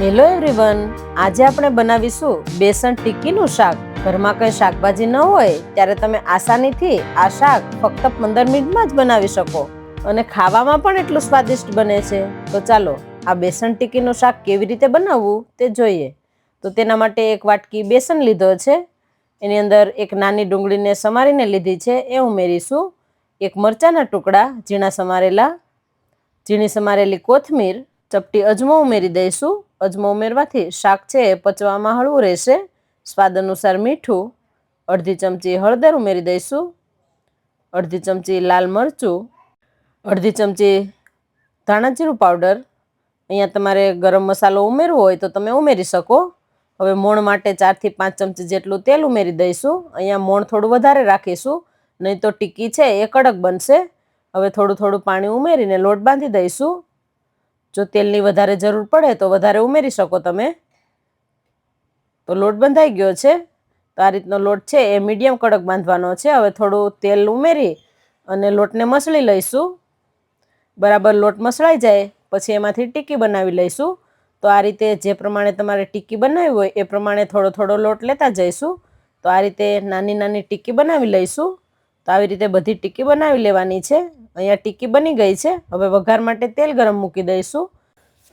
Hello everyone આજે આપણે બનાવીશું બેસન ટિક્કીનું શાક. ઘરમાં કંઈ શાકભાજી ન હોય ત્યારે તમે આસાનીથી આ શાક ફક્ત પંદર મિનિટમાં જ બનાવી શકો. અને ખાવામાં પણ એટલું સ્વાદિષ્ટ બને છે. તો ચાલો, આ બેસન ટિક્કીનું શાક કેવી રીતે બનાવવું તે જોઈએ. તો તેના માટે એક વાટકી બેસન લીધો છે. એની અંદર એક નાની ડુંગળીને સમારીને લીધી છે. એ ઉમેરીશું. એક મરચાના ટુકડા, ઝીણા સમારેલા. ઝીણી સમારેલી કોથમીર, ચપટી અજમો ઉમેરી દઈશું. અજમો ઉમેરવાથી શાક છે એ પચવામાં હળવું રહેશે. સ્વાદ અનુસાર મીઠું, અડધી ચમચી હળદર ઉમેરી દઈશું. અડધી ચમચી લાલ મરચું, અડધી ચમચી ધાણાજીરું પાવડર. અહીંયા તમારે ગરમ મસાલો ઉમેરવો હોય તો તમે ઉમેરી શકો. હવે મોણ માટે ચારથી પાંચ ચમચી જેટલું તેલ ઉમેરી દઈશું. અહીંયા મોણ થોડું વધારે રાખીશું, નહીં તો ટીકી છે એ કડક બનશે. હવે થોડું થોડું પાણી ઉમેરીને લોટ બાંધી દઈશું. જો તેલની વધારે જરૂર પડે તો વધારે ઉમેરી શકો તમે. તો લોટ બંધાઈ ગયો છે. તો આ રીતનો લોટ છે એ મીડિયમ કડક બાંધવાનો છે. હવે થોડું તેલ ઉમેરી અને લોટને મસળી લઈશું. બરાબર લોટ મસળાઈ જાય, પછી એમાંથી ટીકી બનાવી લઈશું. તો આ રીતે જે પ્રમાણે તમારે ટીકી બનાવવી હોય એ પ્રમાણે થોડો થોડો લોટ લેતા જઈશું. તો આ રીતે નાની નાની ટીકી બનાવી લઈશું. તો આવી રીતે બધી ટીકી બનાવી લેવાની છે. અહીંયા ટીકી બની ગઈ છે. હવે વઘાર માટે તેલ ગરમ મૂકી દઈશું.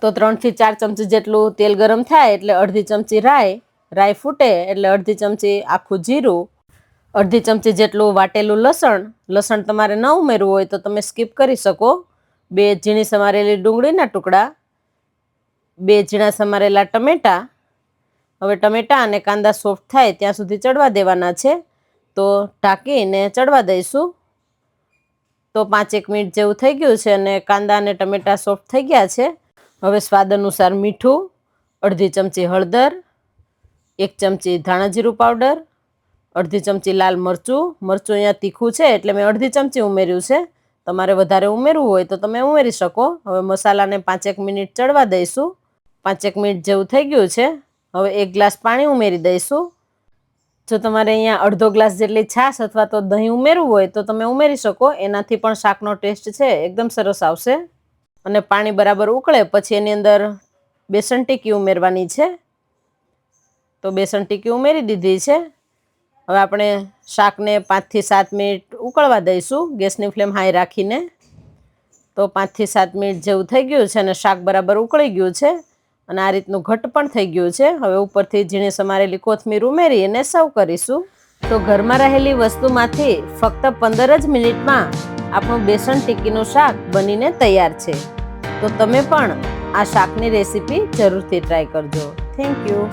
તો ત્રણથી ચાર ચમચી જેટલું તેલ ગરમ થાય એટલે અડધી ચમચી રાઈ રાઈ ફૂટે એટલે અડધી ચમચી આખું જીરું, અડધી ચમચી જેટલું વાટેલું લસણ. લસણ તમારે ન ઉમેરવું હોય તો તમે સ્કીપ કરી શકો. બે ઝીણી સમારેલી ડુંગળીના ટુકડા, બે ઝીણા સમારેલા ટમેટાં. હવે ટમેટાં અને કાંદા સોફ્ટ થાય ત્યાં સુધી ચડવા દેવાના છે. તો ઢાંકીને ચડવા દઈશું. તો પાંચેક મિનિટ જેવું થઈ ગયું છે અને કાંદા અને ટમેટાં સોફ્ટ થઈ ગયા છે. હવે સ્વાદ અનુસાર મીઠું, અડધી ચમચી હળદર, એક ચમચી ધાણા જીરું પાવડર, અડધી ચમચી લાલ મરચું. મરચું અહીંયા તીખું છે એટલે મેં અડધી ચમચી ઉમેર્યું છે. તમારે વધારે ઉમેરવું હોય તો તમે ઉમેરી શકો. હવે મસાલાને પાંચેક મિનિટ ચડવા દઈશું. પાંચેક મિનિટ જેવું થઈ ગયું છે. હવે એક ગ્લાસ પાણી ઉમેરી દઈશું. જો તમારે અહીંયા અડધો ગ્લાસ જેટલી છાશ અથવા તો દહીં ઉમેરવું હોય તો તમે ઉમેરી શકો. એનાથી પણ શાકનો ટેસ્ટ છે એકદમ સરસ આવશે. અને પાણી બરાબર ઉકળે પછી એની અંદર બેસન ટીકી ઉમેરવાની છે. તો બેસન ટીકી ઉમેરી દીધી છે. હવે આપણે શાકને પાંચથી સાત મિનિટ ઉકળવા દઈશું. ગેસની ફ્લેમ હાઈ રાખીને. તો પાંચથી સાત મિનિટ જેવું થઈ ગયું છે અને શાક બરાબર ઉકળી ગયું છે. અને આ રીતનું ઘટ પણ થઈ ગયું છે. હવે ઉપરથી ઝીણી સમારેલી કોથમીર ઉમેરી અને સર્વ કરીશું. તો ઘરમાં રહેલી વસ્તુમાંથી ફક્ત પંદર જ મિનિટમાં આપણું બેસન ટીક્કીનું શાક બનીને તૈયાર છે. તો તમે પણ આ શાકની રેસીપી જરૂરથી ટ્રાય કરજો. Thank you